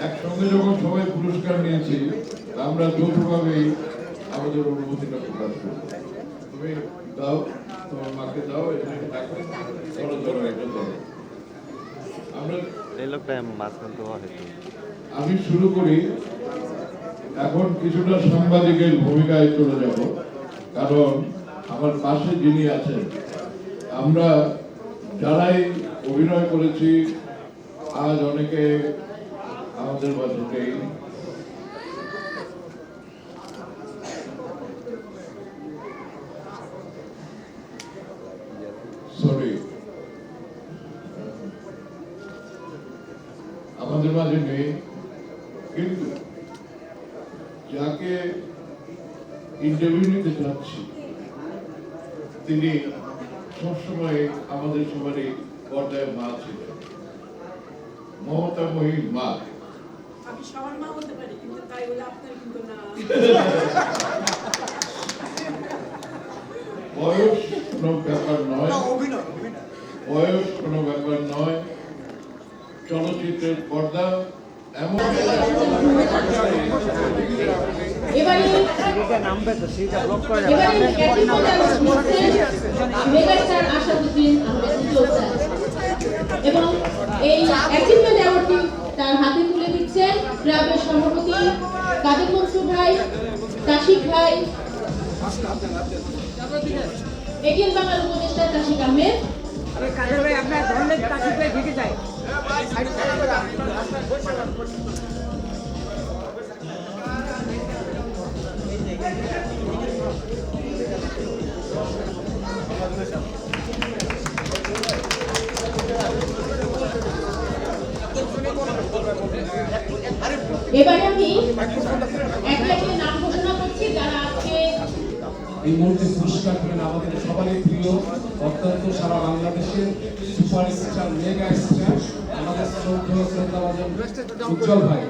একসঙ্গে যখন সবাই পুরস্কার নিয়েছি আমরা যৌথভাবেই আমাদের অনুভূতিটা প্রকাশ করব। তুমি দাও তোমার মাকে দাও আমরা আমি শুরু করি। এখন কিছুটা সাংবাদিকের ভূমিকায় চলে যাব কারণ আমার পাশে যিনি আছেন আমরা যারাই অভিনয় করেছি। আজ অনেকে আমাদের সরি আমাদের মাঝে নেই, কিন্তু যাকে ইন্টারভিউ নিতে যাচ্ছি তিনি সবসময় আমাদের সবারই পর্দায় মা ছিলেন মমতা মহির মা। আমি সবার মা হতে পারি কিন্তু তাই বলে আপনার কিন্তু না। বয়স কোনো ব্যাপার নয়। বয়স কোনো ব্যাপার নয়। চলচ্চিত্রের পর্দা এমন মেগাস্টার আসাদুদ্দিন ক্লাবের সভাপতি কাদের মনসুর ভাই তাসিক ভাই এটিএন বাংলার উপদেষ্টা তাসিক আহমেদ। ভাই যায়। এই মুহূর্তে পুরস্কার পেলেন আমাদের সবারই প্রিয়, অত্যন্ত সারা বাংলাদেশের সুপারস্টার মেগা স্টার আমাদের শ্রদ্ধা শ্রদ্ধাভাজন উজ্জ্বল ভাই।